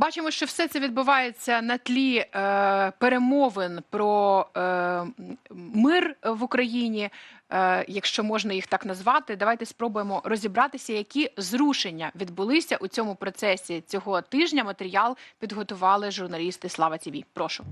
Бачимо, що все це відбувається на тлі е, перемовин про е, мир в Україні, е, якщо можна їх так назвати. Давайте спробуємо розібратися, які зрушення відбулися у цьому процесі цього тижня. Матеріал підготували журналісти Слава ТІВІ. Прошу.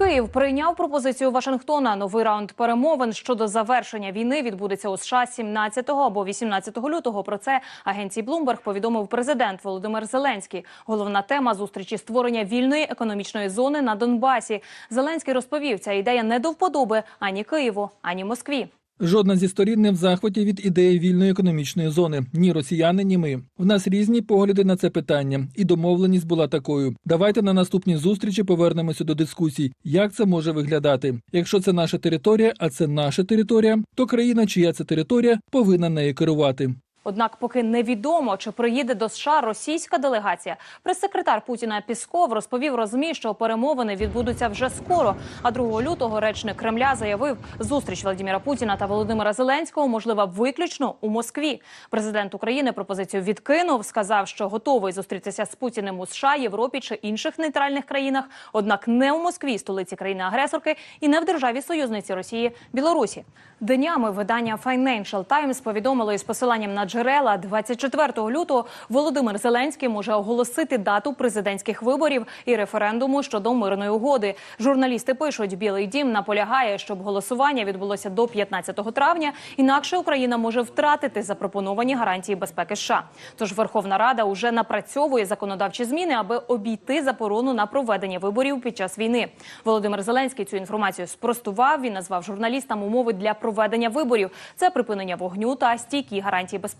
Київ прийняв пропозицію Вашингтона. Новий раунд перемовин щодо завершення війни відбудеться у США 17 або 18 лютого. Про це агенції Bloomberg повідомив президент Володимир Зеленський. Головна тема зустрічі створення вільної економічної зони на Донбасі. Зеленський розповів, ця ідея не до вподоби ані Києву, ані Москві. Жодна зі сторін не в захваті від ідеї вільної економічної зони. Ні росіяни, ні ми. В нас різні погляди на це питання, і домовленість була такою. Давайте на наступній зустрічі повернемося до дискусій, як це може виглядати. Якщо це наша територія, а це наша територія, то країна, чия це територія, повинна нею керувати. Однак, поки невідомо, чи приїде до США російська делегація. Прес-секретар Путіна Пісков розповів розмі, що перемовини відбудуться вже скоро. А 2 лютого речник Кремля заявив, зустріч Владимира Путіна та Володимира Зеленського можлива виключно у Москві. Президент України пропозицію відкинув, сказав, що готовий зустрітися з Путіним у США, Європі чи інших нейтральних країнах. Однак не у Москві, столиці країни-агресорки, і не в державі союзниці Росії Білорусі. Днями видання Financial Times повідомило із посиланням на джерела 24 лютого Володимир Зеленський може оголосити дату президентських виборів і референдуму щодо мирної угоди. Журналісти пишуть, Білий Дім наполягає, щоб голосування відбулося до 15 травня. Інакше Україна може втратити запропоновані гарантії безпеки США. Тож Верховна Рада уже напрацьовує законодавчі зміни, аби обійти заборону на проведення виборів під час війни. Володимир Зеленський цю інформацію спростував. Він назвав журналістам умови для проведення виборів. Це припинення вогню та стійкі гарантії безпеки.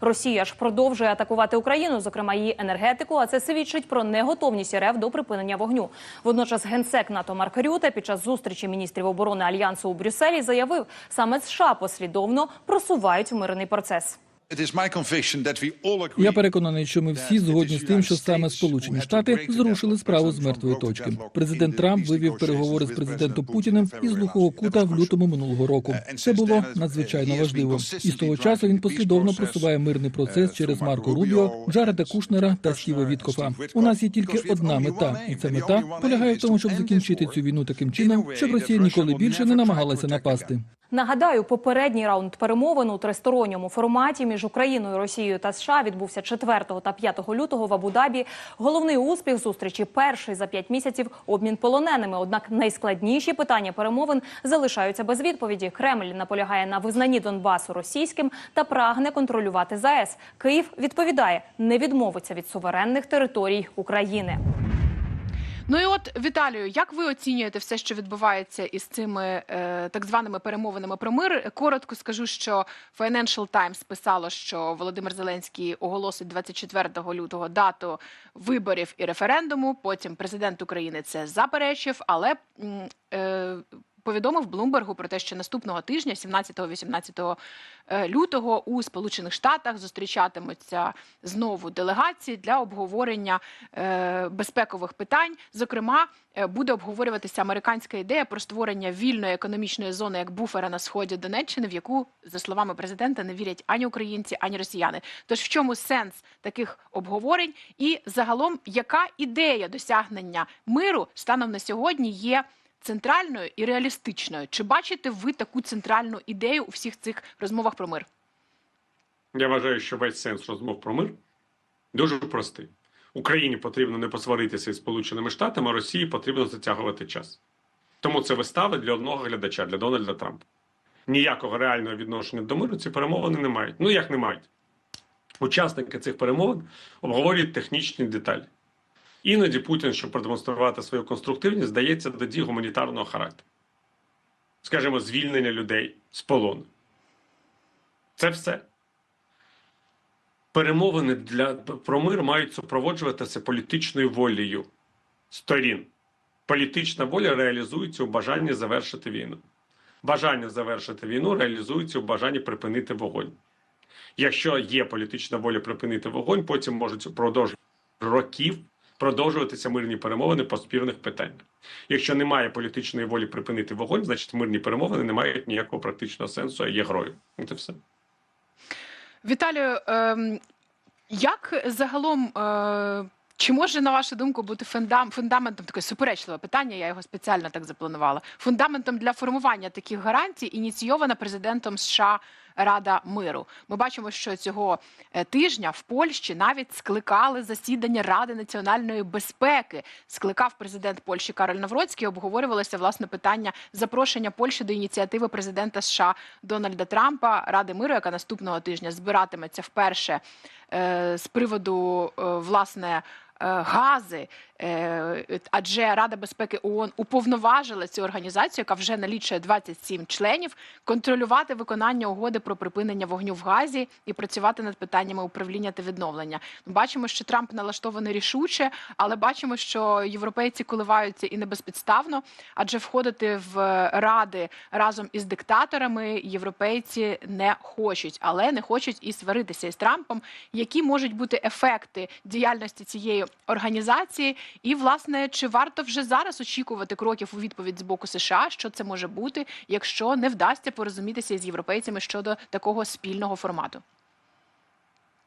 Росія ж продовжує атакувати Україну, зокрема її енергетику. А це свідчить про неготовність РФ до припинення вогню. Водночас генсек НАТО Марк Рюте під час зустрічі міністрів оборони альянсу у Брюсселі заявив, саме США послідовно просувають мирний процес. Я переконаний, що ми всі згодні з тим, що саме Сполучені Штати зрушили справу з мертвої точки. Президент Трамп вивів переговори з президентом Путіним із глухого кута в лютому минулого року. Це було надзвичайно важливо. І з того часу він послідовно просуває мирний процес через Марко Рубіо, Джареда Кушнера та Стіва Віткофа. У нас є тільки одна мета, і ця мета полягає в тому, щоб закінчити цю війну таким чином, щоб Росія ніколи більше не намагалася напасти. Нагадаю, попередній раунд перемовин у тристоронньому форматі між Україною, Росією та США відбувся 4 та 5 лютого в Абу-Дабі. Головний успіх зустрічі перший за п'ять місяців обмін полоненими. Однак найскладніші питання перемовин залишаються без відповіді. Кремль наполягає на визнанні Донбасу російським та прагне контролювати ЗАЕС. Київ відповідає, не відмовиться від суверенних територій України. Ну і от Віталію, як ви оцінюєте все, що відбувається із цими е, так званими перемовинами про мир? Коротко скажу, що Financial Times писало, що Володимир Зеленський оголосить 24 лютого дату виборів і референдуму. Потім президент України це заперечив, але е, повідомив Блумбергу про те, що наступного тижня, 17-18 е, лютого, у Сполучених Штатах зустрічатимуться знову делегації для обговорення е, безпекових питань. Зокрема, е, буде обговорюватися американська ідея про створення вільної економічної зони як буфера на сході Донеччини, в яку, за словами президента, не вірять ані українці, ані росіяни. Тож в чому сенс таких обговорень? І загалом, яка ідея досягнення миру станом на сьогодні є? Центральною і реалістичною. Чи бачите ви таку центральну ідею у всіх цих розмовах про мир? Я вважаю, що весь сенс розмов про мир дуже простий. Україні потрібно не посваритися із Сполученими Штатами, а Росії потрібно затягувати час. Тому це вистава для одного глядача, для Дональда Трампа. Ніякого реального відношення до миру ці перемовини не мають. Ну як не мають? Учасники цих перемовин обговорюють технічні деталі. Іноді Путін, щоб продемонструвати свою конструктивність, здається до дій гуманітарного характеру. Скажімо, звільнення людей з полону. Це все. Перемовини для про мир мають супроводжуватися політичною волею сторін. Політична воля реалізується у бажанні завершити війну. Бажання завершити війну реалізується у бажанні припинити вогонь. Якщо є політична воля припинити вогонь, потім можуть впродовж років продовжуватися мирні перемовини по спірних питаннях. Якщо немає політичної волі припинити вогонь, значить мирні перемовини не мають ніякого практичного сенсу, а є грою. Це все. Віталію, ем, як загалом е, Чи може, на вашу думку, бути фундам, фундаментом таке суперечливе питання? Я його спеціально так запланувала. Фундаментом для формування таких гарантій ініційована президентом США Рада миру. Ми бачимо, що цього е, тижня в Польщі навіть скликали засідання Ради національної безпеки. Скликав президент Польщі Кароль Навроцький. Обговорювалося власне питання запрошення Польщі до ініціативи президента США Дональда Трампа Ради миру, яка наступного тижня збиратиметься вперше е, з приводу е, власне. Е, Гази, е, адже Рада безпеки ООН уповноважила цю організацію, яка вже налічує 27 членів, контролювати виконання угоди про припинення вогню в Газі і працювати над питаннями управління та відновлення. Бачимо, що Трамп налаштований рішуче, але бачимо, що європейці коливаються і не безпідставно, адже входити в ради разом із диктаторами європейці не хочуть, але не хочуть і сваритися із Трампом. Які можуть бути ефекти діяльності цієї організації? І власне чи варто вже зараз очікувати кроків у відповідь з боку США? Що це може бути, якщо не вдасться порозумітися із європейцями щодо такого спільного формату?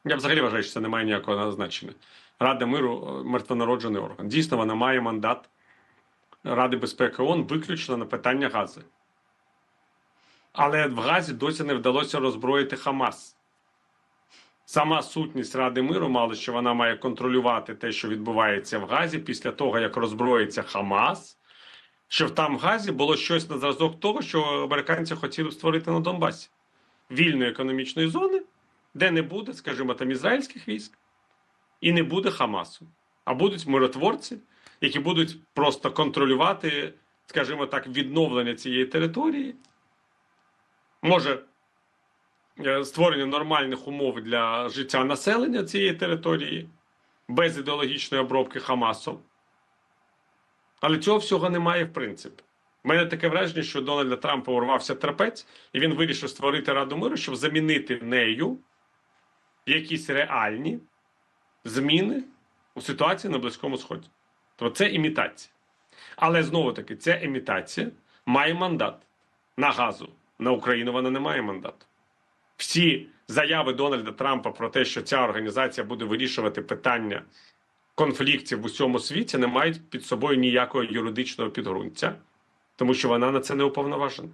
Я взагалі вважаю, що це не має ніякого значення. Рада миру е, мертвонароджений орган. Дійсно, вона має мандат Ради безпеки ООН виключно на питання Гази. Але в Газі досі не вдалося роззброїти Хамас. Сама сутність Ради миру мала, що вона має контролювати те, що відбувається в Газі, після того, як роззброїться Хамас, щоб там в Газі було щось на зразок того, що американці хотіли б створити на Донбасі. Вільної економічної зони, де не буде, скажімо, там ізраїльських військ, і не буде Хамасу, а будуть миротворці, які будуть просто контролювати, скажімо так, відновлення цієї території. Може, створення нормальних умов для життя населення цієї території без ідеологічної обробки Хамасом. Але цього всього немає в принципі. У мене таке враження, що Дональда Трампа урвався трапець, і він вирішив створити Раду миру, щоб замінити нею якісь реальні зміни у ситуації на Близькому Сході. Тобто це імітація. Але знову таки, ця імітація має мандат на газу. На Україну вона не має мандату. Всі заяви Дональда Трампа про те, що ця організація буде вирішувати питання конфліктів в усьому світі, не мають під собою ніякого юридичного підґрунтя, тому що вона на це не уповноважена.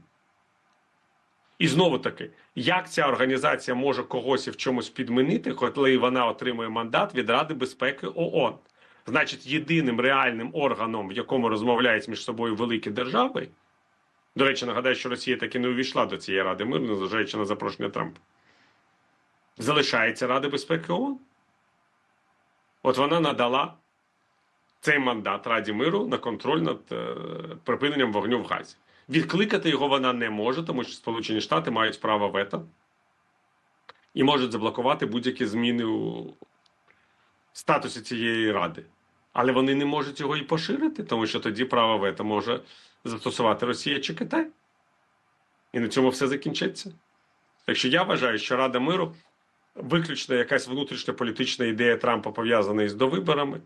І знову таки, як ця організація може когось і в чомусь підмінити, коли вона отримує мандат від Ради безпеки ООН? Значить, єдиним реальним органом, в якому розмовляють між собою великі держави. До речі, нагадаю, що Росія таки не увійшла до цієї Ради миру, незважаючи на запрошення Трампа. Залишається Рада безпеки ООН. От вона надала цей мандат Раді миру на контроль над е, припиненням вогню в Газі. Відкликати його вона не може, тому що Сполучені Штати мають право вето і можуть заблокувати будь-які зміни у статусі цієї ради. Але вони не можуть його і поширити, тому що тоді право вето може застосувати Росія чи Китай. І на цьому все закінчиться. Так що я вважаю, що Рада миру виключно якась внутрішня політична ідея Трампа пов'язана із довиборами,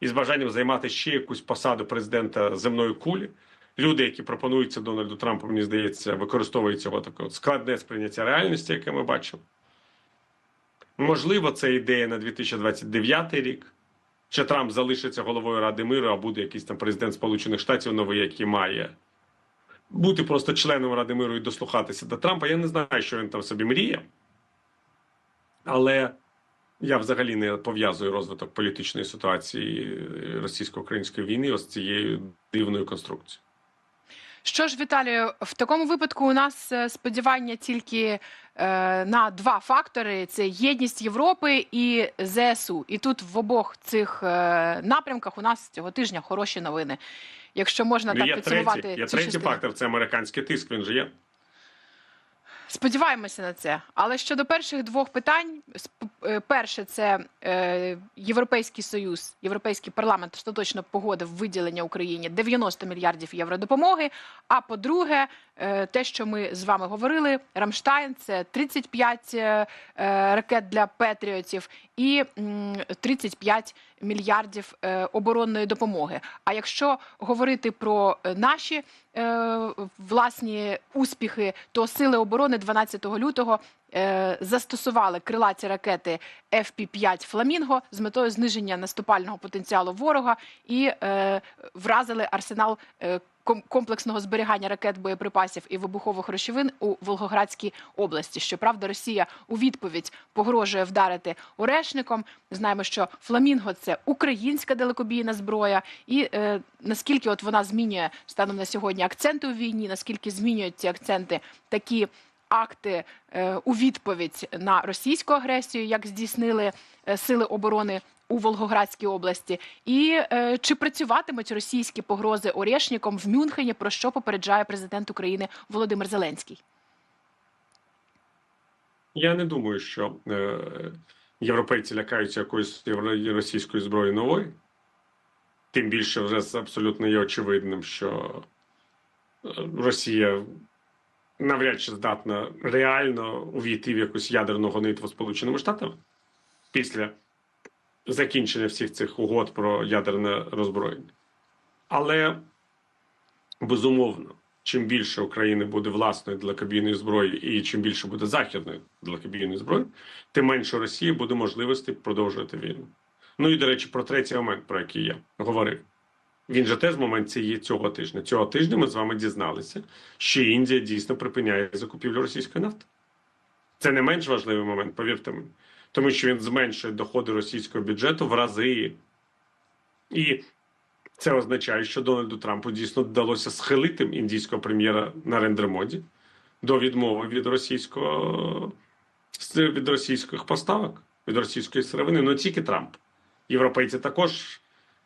і з бажанням займати ще якусь посаду президента земної кулі. Люди, які пропонуються Дональду Трампу, мені здається, використовують цього таке складне сприйняття реальності, яке ми бачимо. Можливо, це ідея на 2029 рік. Чи Трамп залишиться головою Ради миру, а буде якийсь там президент Сполучених Штатів новий, який має бути просто членом Ради миру і дослухатися до Трампа. Я не знаю, що він там собі мріє. Але я взагалі не пов'язую розвиток політичної ситуації російсько-української війни ось цією дивною конструкцією. Що ж, Віталію, в такому випадку у нас е, сподівання тільки е, на два фактори: це єдність Європи і ЗСУ. І тут в обох цих е, напрямках у нас цього тижня хороші новини. Якщо можна так є підсумувати третій, є третій фактор це американський тиск. Він же є. Сподіваємося на це. Але щодо перших двох питань, е, перше, це е, Європейський Союз, Європейський парламент остаточно погодив виділення Україні 90 мільярдів євро допомоги. А по-друге, те, що ми з вами говорили, Рамштайн це 35 е, е, ракет для патріотів і м, 35 мільярдів е, оборонної допомоги. А якщо говорити про е, наші е, власні успіхи, то сили оборони 12 лютого е, застосували крилаті ракети FP-5 Фламінго з метою зниження наступального потенціалу ворога і е, вразили арсенал е, комплексного зберігання ракет, боєприпасів і вибухових речовин у Волгоградській області. Щоправда, Росія у відповідь погрожує вдарити орешником. Знаємо, що Фламінго це українська далекобійна зброя, і е, наскільки от вона змінює станом на сьогодні акценти у війні, наскільки змінюють ці акценти такі акти е, у відповідь на російську агресію, як здійснили е, сили оборони у Волгоградській області, і е, чи працюватимуть російські погрози Орешніком в Мюнхені, про що попереджає президент України Володимир Зеленський? Я не думаю, що е, європейці лякаються якоїсь російської зброї нової. Тим більше вже абсолютно є очевидним, що е, Росія навряд чи здатна реально увійти в якусь ядерну гонитву Сполученими Штатами після закінчення всіх цих угод про ядерне роззброєння. Але безумовно, чим більше України буде власної далекобійної зброї, і чим більше буде західної далекобійної зброї, тим менше Росії буде можливості продовжувати війну. Ну і до речі, про третій момент, про який я говорив. Він же теж момент цієї цього тижня. Цього тижня ми з вами дізналися, що Індія дійсно припиняє закупівлю російської нафти. Це не менш важливий момент, повірте мені, тому що він зменшує доходи російського бюджету в рази. І це означає, що Дональду Трампу дійсно вдалося схилити індійського прем'єра Нарендра Моді до відмови від російського від російських поставок, від російської сировини. Ну тільки Трамп. Європейці також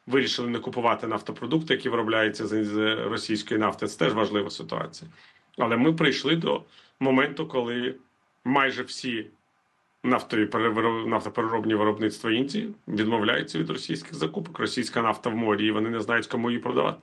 вирішили не купувати нафтопродукти, які виробляються з російської нафти. Це теж важлива ситуація. Але ми прийшли до моменту, коли майже всі нафтові нафтопереробні виробництва Індії відмовляються від російських закупок. Російська нафта в морі, і вони не знають, кому її продавати.